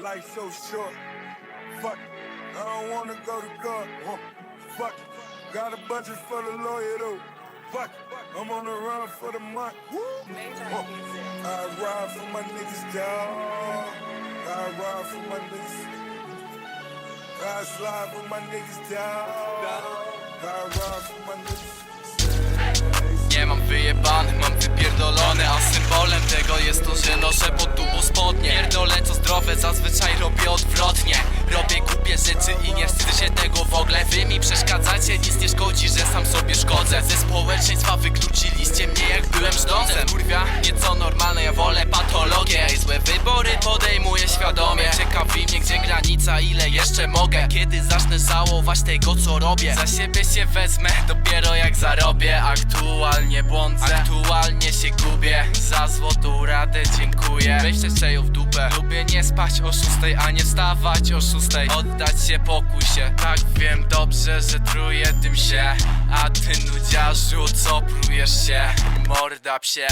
Life so short. Fuck. I don't wanna go to court. Huh. Fuck. Got a budget for the lawyer though. Fuck. I'm on the run for the month. Huh. I ride for my niggas, dog. I ride for my niggas. I slide for my niggas, dog. I ride for my niggas. Nie mam wyjebany, mam wypierdolone A symbolem tego jest to, że noszę pod co zazwyczaj robię odwrotnie. Robię głupie rzeczy i nie wstydzę się tego w ogóle. Wy mi przeszkadzacie, nic nie szkodzi, że sam sobie szkodzę. Ze społeczeństwa wykluczyliście mnie jak byłem żdącem Kurwia, nieco normalne, ja wolę patologię. Ej, złe wybory podejmuję świadomie. Ciekawi mnie gdzie granica, ile jeszcze mogę. Kiedy zacznę żałować tego co robię? Za siebie się wezmę, dopiero jak zarobię. Aktualnie błądzę, aktualnie się gubię. Za złotą radę dziękuję. Weźcie szeją w dupę. Lubię nie spać o szóstej, a nie wstawać o szóstej. Oddać się, pokój się. Tak wiem dobrze, że truję tym się. A ty nudziarzu, co prujesz się? Morda psie